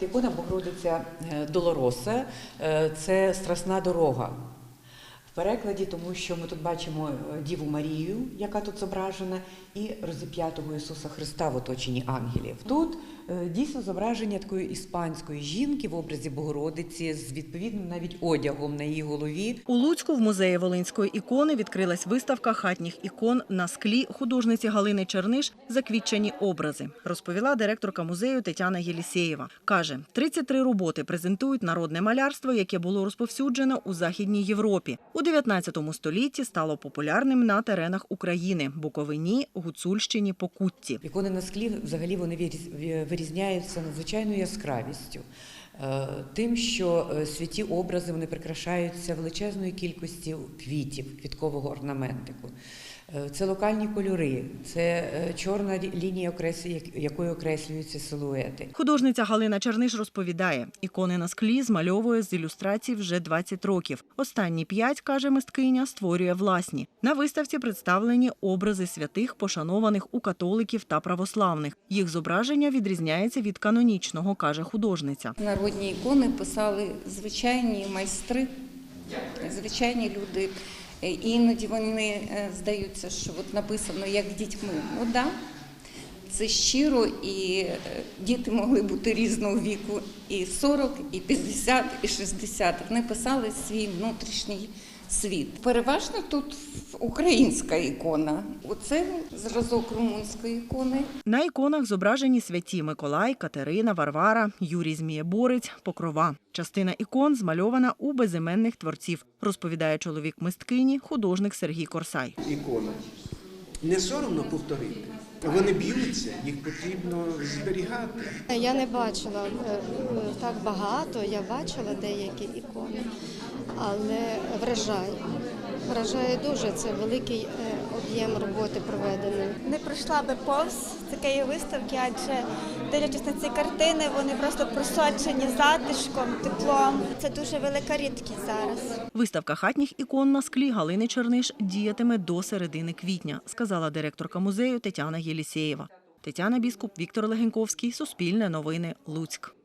Ікона Богородиця е, Долороса е, це страсна дорога. Перекладі, тому що ми тут бачимо е, Діву Марію, яка тут зображена, і розіп'ятого Ісуса Христа в оточенні ангелів. Тут е, дійсно зображення такої іспанської жінки в образі Богородиці з відповідним навіть одягом на її голові. У Луцьку в музеї Волинської ікони відкрилась виставка хатніх ікон на склі художниці Галини Черниш «Заквітчені образи, розповіла директорка музею Тетяна Єлісєєва. Каже, 33 роботи презентують народне малярство, яке було розповсюджено у Західній Європі. У 19 столітті стало популярним на теренах України – Буковині, Гуцульщині, Покутті. Ікони на склі взагалі вони виріз- вирізняються надзвичайною яскравістю. Е, Тим, що е, святі образи вони прикрашаються величезною кількістю квітів, квіткового орнаментику. Е, Це локальні кольори, це е, чорна лінія, якою окреслюються силуети. Художниця Галина Черниш розповідає, ікони на склі змальовує з ілюстрацій вже 20 років. Останні п'ять, каже мисткиня, створює власні. На виставці представлені образи святих, пошанованих у католиків та православних. Їх зображення відрізняється від канонічного, каже художниця. Народні ікони писали звичайні майстри, звичайні люди. Е, іноді вони е, здаються, що от написано як дітьми. Ну да, це щиро, і е, діти могли бути різного віку, і 40, і 50, і 60. Вони писали свій внутрішній світ. Переважно тут українська ікона. Оце зразок румунської ікони. На іконах зображені святі Миколай, Катерина, Варвара, Юрій Змієборець, Покрова. Частина ікон змальована у безіменних творців, розповідає чоловік мисткині, художник Сергій Корсай. ікона. Не соромно повторити. Вони б'ються, їх потрібно зберігати. Я не бачила е, е, так багато, я бачила деякі ікони, але вражає. Вражає дуже, це великий е, об'єм роботи проведений. не пройшла би повз такої виставки, адже дивлячись на ці картини, вони просто просочені затишком, теплом. Це дуже велика рідкість зараз. Виставка хатніх ікон на склі Галини Черниш діятиме до середини квітня, сказала директорка музею Тетяна Єлісєєва. Тетяна Біскуп, Віктор Легеньковський, Суспільне новини, Луцьк.